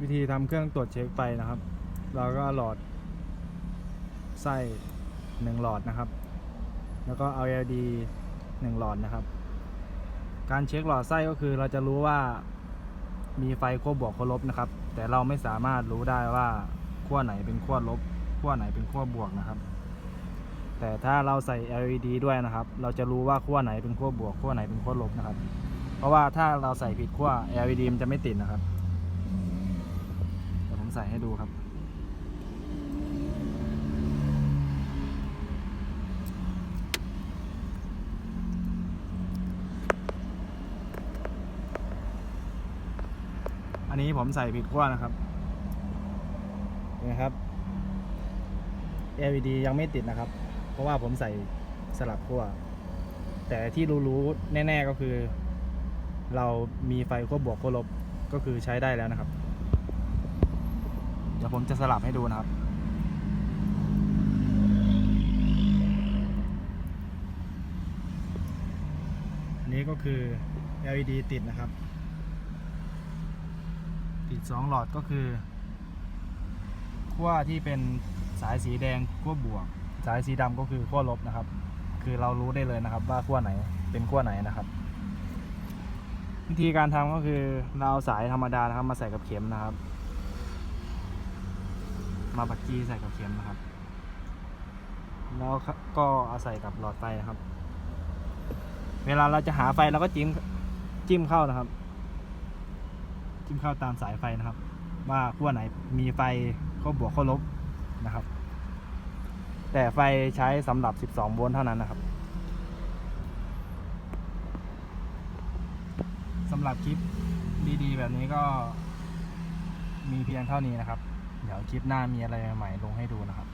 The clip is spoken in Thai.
วิธีทำเครื่องตรวจเช็คไฟนะครับ เราก็หลอดไส้หนึ่งหลอดนะครับ แล้วก็เอา LED หนึ่งหลอดนะครับ การเช็คหลอดไส้ก็คือเราจะรู้ว่ามีไฟขั้วบวกขั้วลบนะครับ แต่เราไม่สามารถรู้ได้ว่าขั้วไหนเป็นขั้วลบขั้วไหนเป็นขั้วบวกนะครับ แต่ถ้าเราใส่ LED ด้วยนะครับ เราจะรู้ว่าขั้วไหนเป็นขั้วบวกขั้วไหนเป็นขั้วลบนะครับ เพราะว่าถ้าเราใส่ผิดขั้ว LED มันจะไม่ติดนะครับ ใส่ให้ดูครับ อันนี้ผมใส่ผิดขั้วนะครับเห็นไหมครับ LED ยังไม่ติดนะครับ เพราะว่าผมใส่สลับขั้ว แต่ที่รู้ๆแน่ ๆก็คือ เรามีไฟขั้วบวกขั้วลบก็คือใช้ได้แล้วนะครับ ดี๋ยวผมจะสลับให้ดูนะครับ อันนี้ก็คือ LED ติดนะครับ ติดสองหลอดก็คือขั้วที่เป็นสายสีแดงขั้วบวก สายสีดำก็คือขั้วลบนะครับ คือเรารู้ได้เลยนะครับว่าขั้วไหนเป็นขั้วไหนนะครับวิธีการทำก็คือเราเอาสายธรรมดานะครับมาใส่กับเข็มนะครับ มาปักจี้ใส่กับเข็มนะครับ แล้วก็เอาใส่กับหลอดไฟนะครับ เวลาเราจะหาไฟเราก็จิ้มจิ้มเข้านะครับ จิ้มเข้าตามสายไฟนะครับ ว่าขั้วไหนมีไฟขั้วบวกขั้วลบนะครับ แต่ไฟใช้สำหรับ 12 โวลต์เท่านั้นนะครับสำหรับคลิปดีๆ แบบนี้ก็มีเพียงเท่านี้นะครับ เดี๋ยวคลิปหน้ามีอะไรใหม่ๆลงให้ดูนะครับ